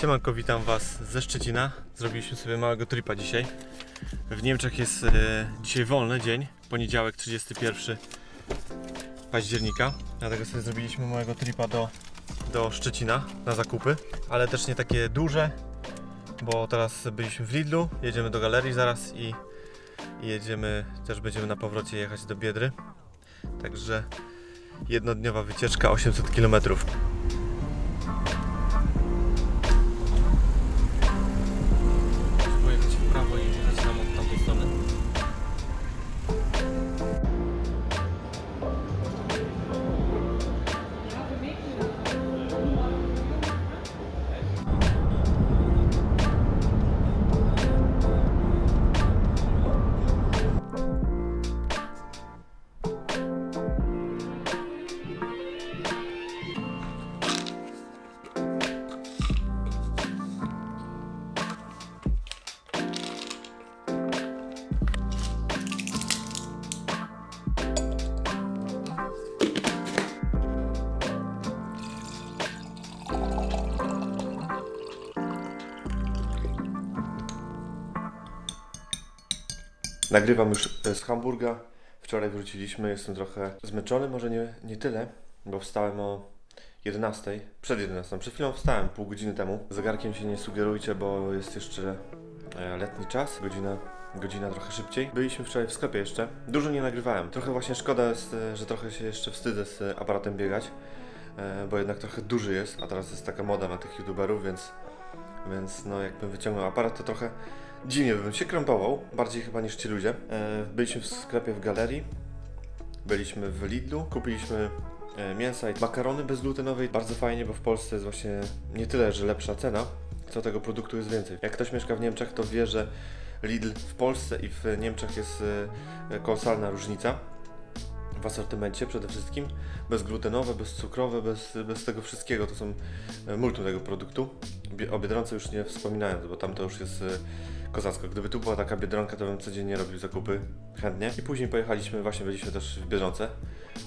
Siemanko, witam Was ze Szczecina. Zrobiliśmy sobie małego tripa dzisiaj. W Niemczech jest e, dzisiaj wolny dzień, poniedziałek 31 października. Dlatego sobie zrobiliśmy małego tripa do, do Szczecina na zakupy, ale też nie takie duże, bo teraz byliśmy w Lidlu, jedziemy do galerii zaraz i, i jedziemy, też będziemy na powrocie jechać do Biedry. Także jednodniowa wycieczka 800 kilometrów. Nagrywam już z Hamburga. Wczoraj wróciliśmy, jestem trochę zmęczony, może nie, nie tyle, bo wstałem o 11, przed 11, przed chwilą wstałem, pół godziny temu. Zegarkiem się nie sugerujcie, bo jest jeszcze e, letni czas, godzina, godzina trochę szybciej. Byliśmy wczoraj w sklepie jeszcze, dużo nie nagrywałem. Trochę właśnie szkoda jest, e, że trochę się jeszcze wstydzę z aparatem biegać, e, bo jednak trochę duży jest, a teraz jest taka moda na tych youtuberów, więc, więc no jakbym wyciągnął aparat, to trochę Dziwnie bym się krępował, bardziej chyba niż ci ludzie. E, byliśmy w sklepie w galerii, byliśmy w Lidlu, kupiliśmy e, mięsa i makarony bezglutenowe. Bardzo fajnie, bo w Polsce jest właśnie nie tyle, że lepsza cena, co tego produktu jest więcej. Jak ktoś mieszka w Niemczech, to wie, że Lidl w Polsce i w Niemczech jest e, kolosalna różnica w asortymencie przede wszystkim. Bezglutenowe, bezcukrowe, bez, bez tego wszystkiego. To są multum tego produktu. O Biedronce już nie wspominając, bo tam to już jest kozacko. Gdyby tu była taka Biedronka, to bym codziennie robił zakupy chętnie. I później pojechaliśmy, właśnie byliśmy też w Biedronce.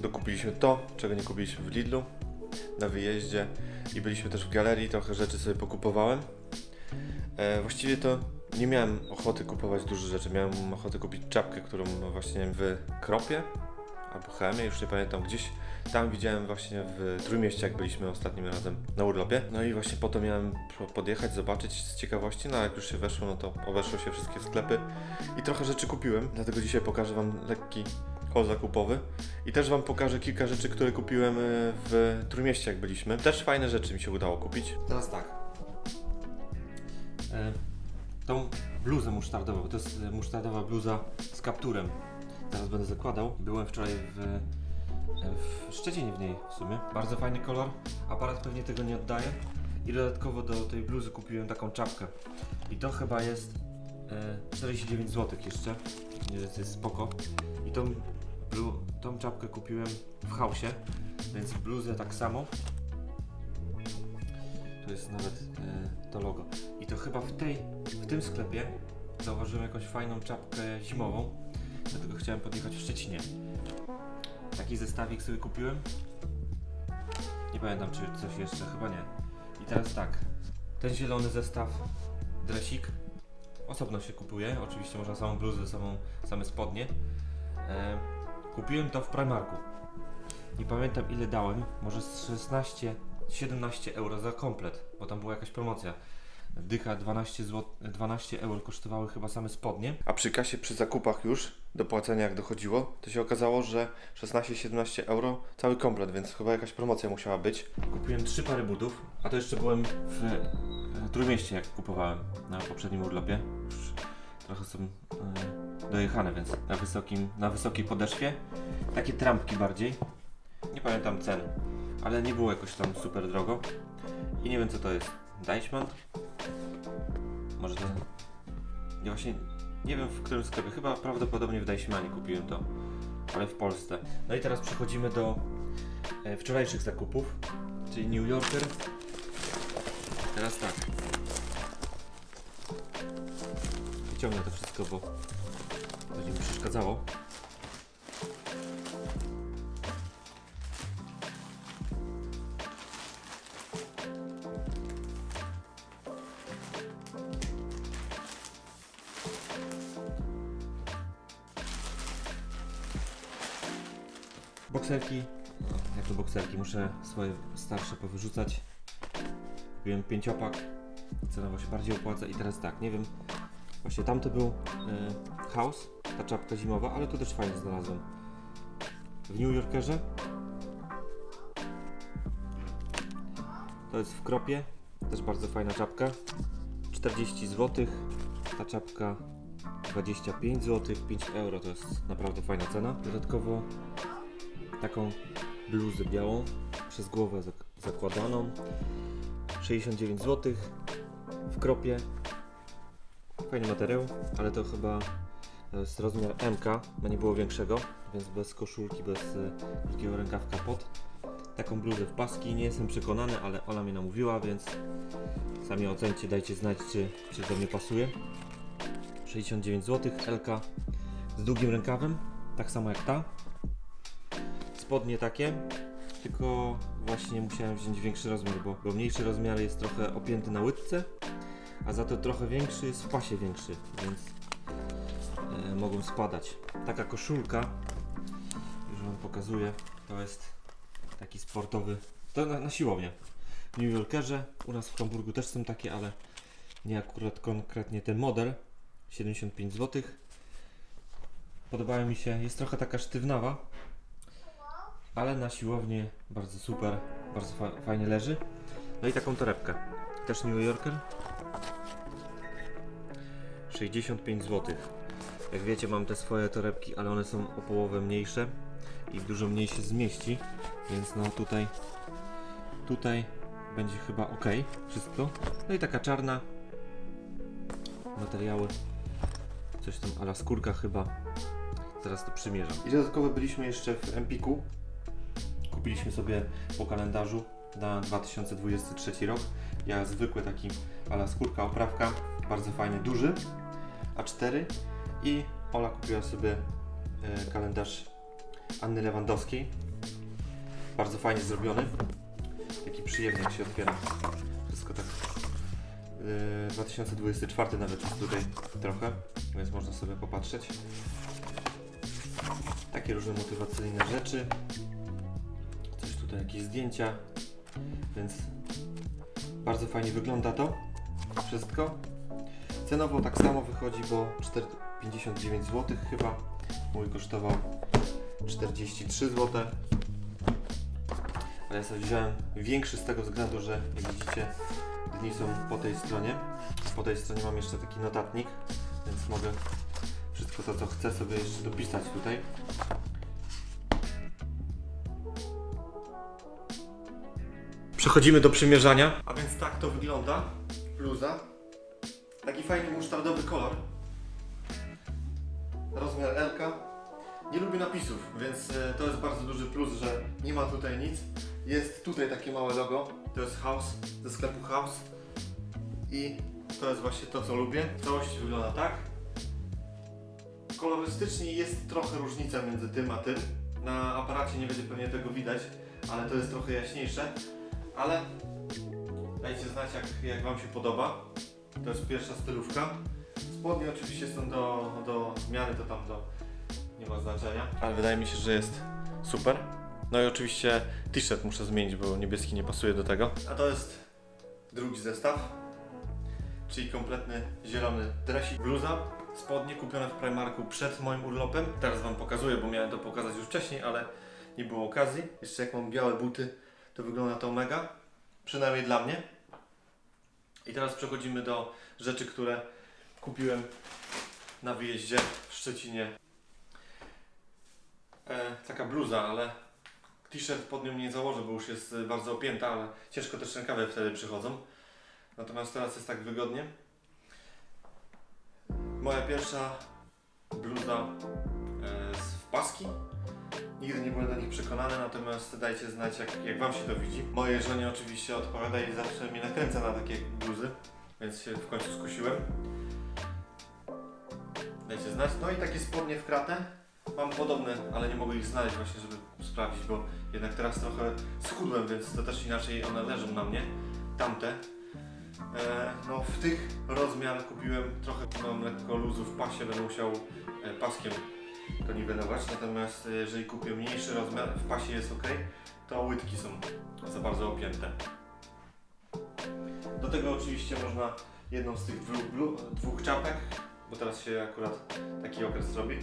Dokupiliśmy to, czego nie kupiliśmy w Lidlu na wyjeździe. I byliśmy też w galerii, trochę rzeczy sobie pokupowałem. E, właściwie to nie miałem ochoty kupować dużo rzeczy. Miałem ochotę kupić czapkę, którą właśnie w Kropie albo Chemie, już nie pamiętam, gdzieś tam widziałem właśnie w Trójmieście, jak byliśmy ostatnim razem na urlopie. No i właśnie po to miałem po- podjechać, zobaczyć z ciekawości, no a jak już się weszło, no to obeszło się wszystkie sklepy i trochę rzeczy kupiłem, dlatego dzisiaj pokażę Wam lekki haul zakupowy i też Wam pokażę kilka rzeczy, które kupiłem e, w Trójmieście, jak byliśmy. Też fajne rzeczy mi się udało kupić. Teraz tak. E, tą bluzę musztardową, bo to jest e, musztardowa bluza z kapturem. Teraz będę zakładał. Byłem wczoraj w, w Szczecinie w niej w sumie. Bardzo fajny kolor. Aparat pewnie tego nie oddaje. I dodatkowo do tej bluzy kupiłem taką czapkę. I to chyba jest e, 49 zł jeszcze. To jest spoko. I tą, blu, tą czapkę kupiłem w hausie, więc bluzę tak samo. Tu jest nawet e, to logo. I to chyba w, tej, w tym sklepie zauważyłem jakąś fajną czapkę zimową. Dlatego chciałem podjechać w Szczecinie. Taki zestawik sobie kupiłem. Nie pamiętam czy coś jeszcze, chyba nie. I teraz tak. Ten zielony zestaw dresik osobno się kupuje. Oczywiście można samą bluzę, samą, same spodnie. E, kupiłem to w Primarku. Nie pamiętam ile dałem. Może z 16, 17 euro za komplet, bo tam była jakaś promocja. Dycha 12, zł, 12 euro kosztowały chyba same spodnie. A przy kasie, przy zakupach już, do płacenia jak dochodziło, to się okazało, że 16-17 euro cały komplet, więc chyba jakaś promocja musiała być. Kupiłem trzy pary butów, a to jeszcze byłem w e, Trójmieście jak kupowałem na poprzednim urlopie. Już trochę są e, dojechane, więc na, wysokim, na wysokiej podeszwie. Takie trampki bardziej. Nie pamiętam cen, ale nie było jakoś tam super drogo. I nie wiem co to jest. Deichmann? Może to... Nie właśnie... Nie wiem w którym sklepie. Chyba prawdopodobnie w Deichmannie kupiłem to. Ale w Polsce. No i teraz przechodzimy do e, wczorajszych zakupów. Czyli New Yorker. Teraz tak. Wyciągnę to wszystko, bo będzie mi przeszkadzało. Bokserki, jak to bokserki, muszę swoje starsze powyrzucać. Kupiłem pięciopak, cenowo się bardziej opłaca i teraz tak, nie wiem, właśnie tamty był e, House, ta czapka zimowa, ale to też fajnie znalazłem. W New Yorkerze. To jest w kropie, też bardzo fajna czapka. 40 zł, ta czapka 25 zł, 5 euro to jest naprawdę fajna cena. Dodatkowo taką bluzę białą przez głowę zak- zakładaną. 69 zł w kropie. Fajny materiał, ale to chyba to jest rozmiar MK, bo nie było większego, więc bez koszulki, bez e, krótkiego rękawka pod. Taką bluzę w paski, nie jestem przekonany, ale Ola mnie namówiła, więc sami ocencie, dajcie znać czy, czy do mnie pasuje. 69 zł, LK z długim rękawem, tak samo jak ta spodnie takie, tylko właśnie musiałem wziąć większy rozmiar, bo, bo mniejszy rozmiar jest trochę opięty na łydce, a za to trochę większy jest w pasie większy, więc e, mogą spadać. Taka koszulka, już Wam pokazuję, to jest taki sportowy, to na, na siłownię. W New Yorkerze, u nas w Hamburgu też są takie, ale nie akurat konkretnie ten model, 75 zł. Podobają mi się, jest trochę taka sztywnawa, ale na siłownię bardzo super, bardzo fa- fajnie leży. No i taką torebkę, też New Yorker. 65 zł. Jak wiecie, mam te swoje torebki, ale one są o połowę mniejsze i dużo mniej się zmieści, więc no tutaj tutaj będzie chyba ok wszystko. No i taka czarna materiały coś tam ala skórka chyba. Zaraz to przymierzam. I dodatkowo byliśmy jeszcze w Empiku. Kupiliśmy sobie po kalendarzu na 2023 rok. Ja zwykły taki ala skórka, oprawka, bardzo fajny, duży, A4 i Ola kupiła sobie e, kalendarz Anny Lewandowskiej. Bardzo fajnie zrobiony. Taki przyjemny jak się otwiera. Wszystko tak. E, 2024 nawet jest tutaj trochę, więc można sobie popatrzeć. Takie różne motywacyjne rzeczy. Tutaj, jakieś zdjęcia. Więc bardzo fajnie wygląda to wszystko. Cenowo tak samo wychodzi, bo 4 59 zł chyba. Mój kosztował 43 zł. Ale ja sobie wziąłem większy z tego względu, że jak widzicie dni są po tej stronie. Po tej stronie mam jeszcze taki notatnik, więc mogę wszystko to co chcę sobie jeszcze dopisać tutaj. Przechodzimy do przymierzania. A więc tak to wygląda. Bluza. Taki fajny musztardowy kolor. Rozmiar L. Nie lubię napisów, więc e, to jest bardzo duży plus, że nie ma tutaj nic. Jest tutaj takie małe logo. To jest House ze sklepu House. I to jest właśnie to, co lubię. Całość wygląda tak. Kolorystycznie jest trochę różnica między tym a tym. Na aparacie nie będzie pewnie tego widać, ale to jest trochę jaśniejsze. Ale dajcie znać, jak, jak Wam się podoba. To jest pierwsza stylówka. Spodnie oczywiście są do, do zmiany, to tam to nie ma znaczenia. Ale wydaje mi się, że jest super. No i oczywiście t-shirt muszę zmienić, bo niebieski nie pasuje do tego. A to jest drugi zestaw, czyli kompletny zielony dresik, bluza, spodnie kupione w Primarku przed moim urlopem. Teraz Wam pokazuję, bo miałem to pokazać już wcześniej, ale nie było okazji. Jeszcze jak mam białe buty, to wygląda to mega. Przynajmniej dla mnie. I teraz przechodzimy do rzeczy, które kupiłem na wyjeździe w Szczecinie. E, taka bluza, ale t-shirt pod nią nie założę, bo już jest bardzo opięta, ale ciężko też rękawy wtedy przychodzą. Natomiast teraz jest tak wygodnie. Moja pierwsza bluza e, paski. Nigdy nie byłem do nich przekonany, natomiast dajcie znać, jak, jak Wam się to widzi. Mojej żonie oczywiście odpowiada i zawsze mnie nakręca na takie bluzy, więc się w końcu skusiłem. Dajcie znać. No i takie spodnie w kratę. Mam podobne, ale nie mogę ich znaleźć właśnie, żeby sprawdzić, bo jednak teraz trochę schudłem, więc to też inaczej one leżą na mnie. Tamte. E, no w tych rozmiar kupiłem trochę, mam lekko luzu w pasie, będę musiał e, paskiem to niwelować. Natomiast jeżeli kupię mniejszy rozmiar, w pasie jest ok, to łydki są za bardzo opięte. Do tego oczywiście można jedną z tych dwóch, dwóch czapek, bo teraz się akurat taki okres robi.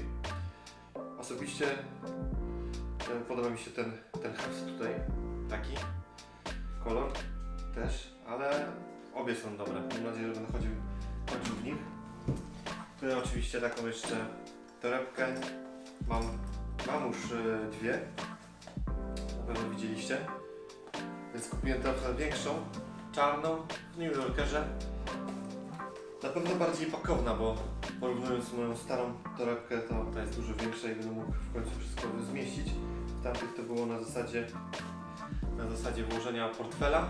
Osobiście podoba mi się ten, ten haft tutaj, taki kolor też, ale obie są dobre. Mam nadzieję, że będę chodził, chodził w nich. Tu oczywiście taką jeszcze torebkę. Mam, mam już e, dwie. Na pewno widzieliście. Więc kupiłem trochę większą, czarną, w New Yorkerze. Na pewno bardziej pakowna, bo porównując moją starą torebkę, to ta jest dużo większa i będę mógł w końcu wszystko zmieścić. W tamtych to było na zasadzie na zasadzie włożenia portfela,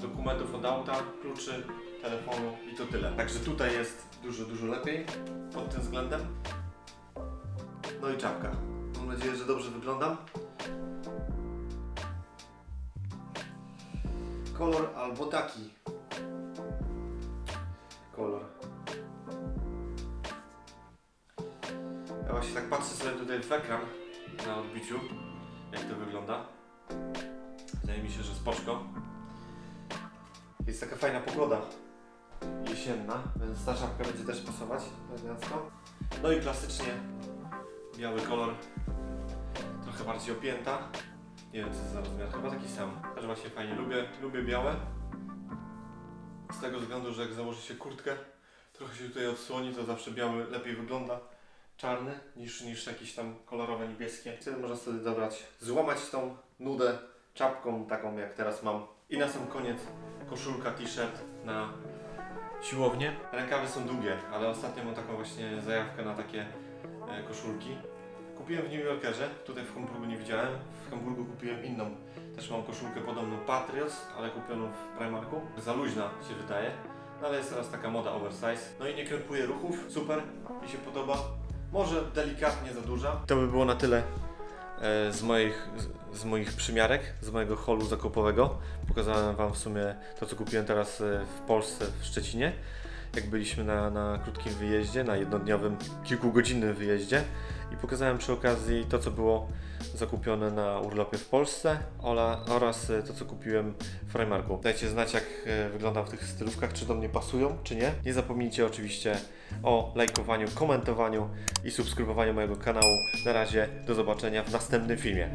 dokumentów od auta, kluczy, telefonu i to tyle. Także tutaj jest dużo, dużo lepiej pod tym względem. No i czapka. Mam nadzieję, że dobrze wyglądam. Kolor albo taki. Kolor. Ja właśnie tak patrzę sobie tutaj w ekran na odbiciu, jak to wygląda. Wydaje mi się, że spoczko. Jest taka fajna pogoda jesienna, więc ta czapka będzie też pasować. No i klasycznie biały kolor, trochę bardziej opięta. Nie wiem co to za rozmiar, chyba taki sam. Też właśnie fajnie lubię, lubię białe. Z tego względu, że jak założy się kurtkę, trochę się tutaj odsłoni, to zawsze biały lepiej wygląda. Czarny niż, niż jakieś tam kolorowe niebieskie. Wtedy można sobie dobrać, złamać tą nudę czapką taką jak teraz mam. I na sam koniec koszulka, t-shirt na siłownię. Rękawy są długie, ale ostatnio mam taką właśnie zajawkę na takie e, koszulki. Kupiłem w New Yorkerze, tutaj w Hamburgu nie widziałem. W Hamburgu kupiłem inną, też mam koszulkę podobną Patriots, ale kupioną w Primarku. Za luźna się wydaje, no ale jest teraz taka moda oversize. No i nie krępuje ruchów, super, mi się podoba. Może delikatnie za duża. To by było na tyle e, z moich, z- z moich przymiarek, z mojego holu zakupowego. Pokazałem Wam w sumie to, co kupiłem teraz e, w Polsce, w Szczecinie. Jak byliśmy na, na krótkim wyjeździe, na jednodniowym, kilkugodzinnym wyjeździe. I pokazałem przy okazji to, co było zakupione na urlopie w Polsce oraz e, to, co kupiłem w Primarku. Dajcie znać, jak e, wyglądam w tych stylówkach, czy do mnie pasują, czy nie. Nie zapomnijcie oczywiście o lajkowaniu, komentowaniu i subskrybowaniu mojego kanału. Na razie, do zobaczenia w następnym filmie.